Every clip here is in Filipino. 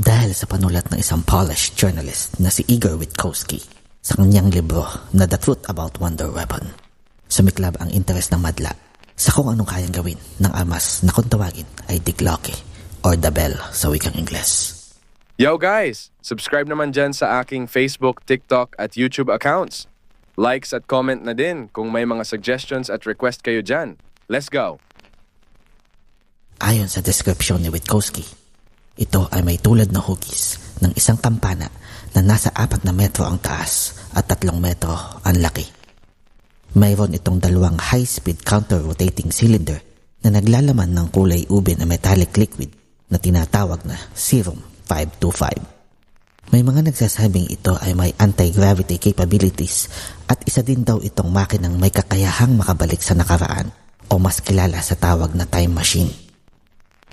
Dahil sa panulat ng isang polished journalist na si Igor Witkowski sa kanyang libro na The Truth About Wonder Weapon, sumiklab ang interes ng madla sa kung anong kayang gawin ng armas na kung tawagin ay Diglocky or the Bell sa wikang Ingles. Yo guys! Subscribe naman dyan sa aking Facebook, TikTok at YouTube accounts. Likes at comment na din kung may mga suggestions at request kayo dyan. Let's go! Ayon sa description ni Witkowski, ito ay may tulad na hugis ng isang kampana na nasa apat na metro ang taas at tatlong metro ang laki. Mayroon itong dalawang high-speed counter-rotating cylinder na naglalaman ng kulay ube na metallic liquid na tinatawag na Serum 525. May mga nagsasabing ito ay may anti-gravity capabilities at isa din daw itong makinang may kakayahang makabalik sa nakaraan o mas kilala sa tawag na time machine.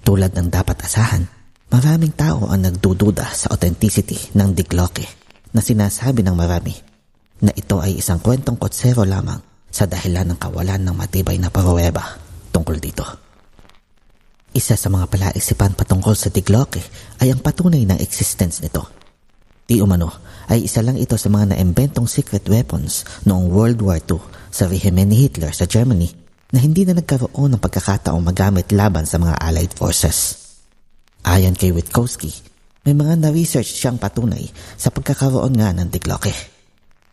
Tulad ng dapat asahan, maraming tao ang nagdududa sa authenticity ng Digloke na sinasabi ng marami na ito ay isang kwentong kotsero lamang sa dahilan ng kawalan ng matibay na paruweba tungkol dito. Isa sa mga palaisipan patungkol sa Digloke ay ang patunay ng existence nito. Di umano ay isa lang ito sa mga naimbentong secret weapons noong World War II sa rehimen ni Hitler sa Germany na hindi na nagkaroon ng pagkakataong magamit laban sa mga Allied forces. Ayon kay Witkowski, may mga na-research siyang patunay sa pagkakaroon nga ng Digloke.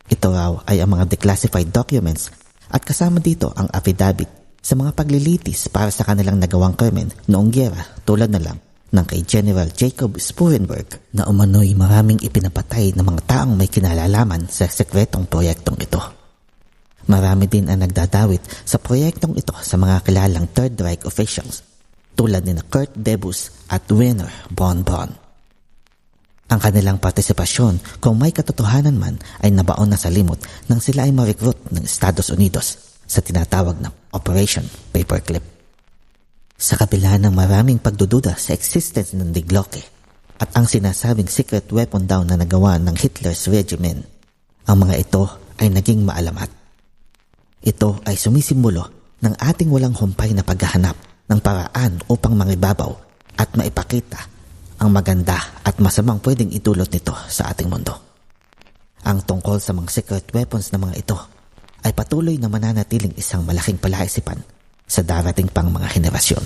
Ito raw ay ang mga declassified documents at kasama dito ang affidavit sa mga paglilitis para sa kanilang nagawang krimen noong gyera tulad na lang ng kay General Jacob Spurenberg na umano'y maraming ipinapatay ng mga taong may kinalalaman sa sekretong proyektong ito. Marami din ang nagdadawit sa proyektong ito sa mga kilalang Third Reich officials tulad ni na Kurt Debus at Werner Von Braun. Ang kanilang partisipasyon kung may katotohanan man ay nabaon na sa limot nang sila ay ma-recruit ng Estados Unidos sa tinatawag na Operation Paperclip. Sa kabila ng maraming pagdududa sa existence ng Digloke at ang sinasabing secret weapon daw na nagawa ng Hitler's regiment, ang mga ito ay naging maalamat ito ay sumisimbolo ng ating walang humpay na paghahanap ng paraan upang mangibabaw at maipakita ang maganda at masamang pwedeng idulot nito sa ating mundo. Ang tungkol sa mga secret weapons na mga ito ay patuloy na mananatiling isang malaking palaisipan sa darating pang mga henerasyon.